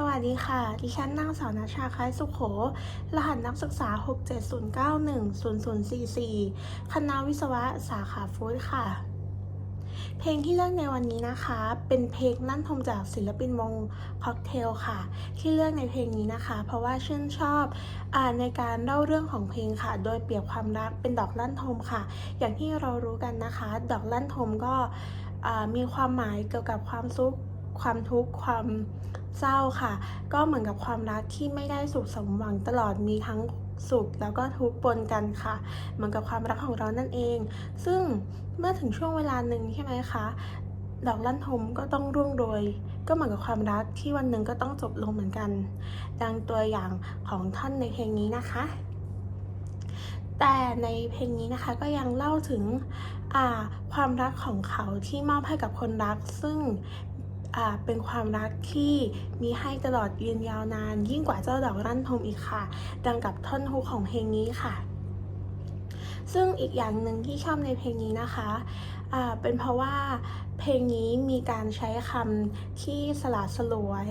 สวัสดีค่ะ ดิฉันนางสาวนาชาคล้ายสุขโข รหัสนักศึกษา 670910044 คณะวิศวะสาขาฟู้ดค่ะ เพลงที่เลือกในวันนี้นะคะ เป็นเพลงลั่นทมจากศิลปินวงค็อกเทลค่ะ ที่เลือกในเพลงนี้นะคะ เพราะว่าชื่นชอบอาในการเล่าเรื่องของเพลงค่ะ โดยเปรียบความรักเป็นดอกลั่นทมค่ะ อย่างที่เรารู้กันนะคะ ดอกลั่นทมก็มีความหมายเกี่ยวกับความสุขความทุกข์ความ เศร้าค่ะ ก็เหมือนกับความรักที่ไม่ได้สุขสมหวังตลอดมีทั้งสุขแล้วก็ทุกข์ปนกันค่ะ เหมือนกับความรักของเรานั่นเอง ซึ่งเมื่อถึงช่วงเวลาหนึ่งใช่ไหมคะดอกลั่นทมก็ต้องร่วงโรยก็เหมือนกับความรักที่วันหนึ่งก็ต้องจบลงเหมือนกัน ดังตัวอย่างของท่อนในเพลงนี้นะคะ แต่ในเพลงนี้นะคะก็ยังเล่าถึงความรักของเขาที่มอบให้กับคนรัก ซึ่ง เป็นความรักที่มีให้ตลอดยืนยาวนาน ยิ่งกว่าเจ้าดอกรั่นทมอีกค่ะ ดังกับท่อนฮุกของเพลงนี้ค่ะ ซึ่งอีกอย่างหนึ่งที่ชอบในเพลงนี้นะคะ เป็นเพราะว่าเพลงนี้มีการใช้คำที่สละสลวย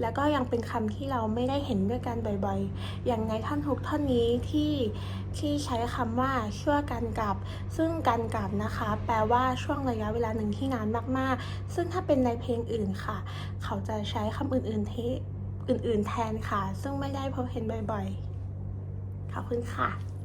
แล้วก็ยังเป็นคำที่เราไม่ได้เห็นด้วยกันบ่อยๆ อย่างในท่อนฮุกท่อนนี้ที่ที่ใช้คำว่าชั่วกันกับ ซึ่งกันกับนะคะ แปลว่าช่วงระยะเวลาหนึ่งที่นานมากๆ ซึ่งถ้าเป็นในเพลงอื่นค่ะ เขาจะใช้คำอื่นๆเทอื่นๆแทนค่ะ ซึ่งไม่ได้พบเห็นบ่อยๆ ขอบคุณค่ะ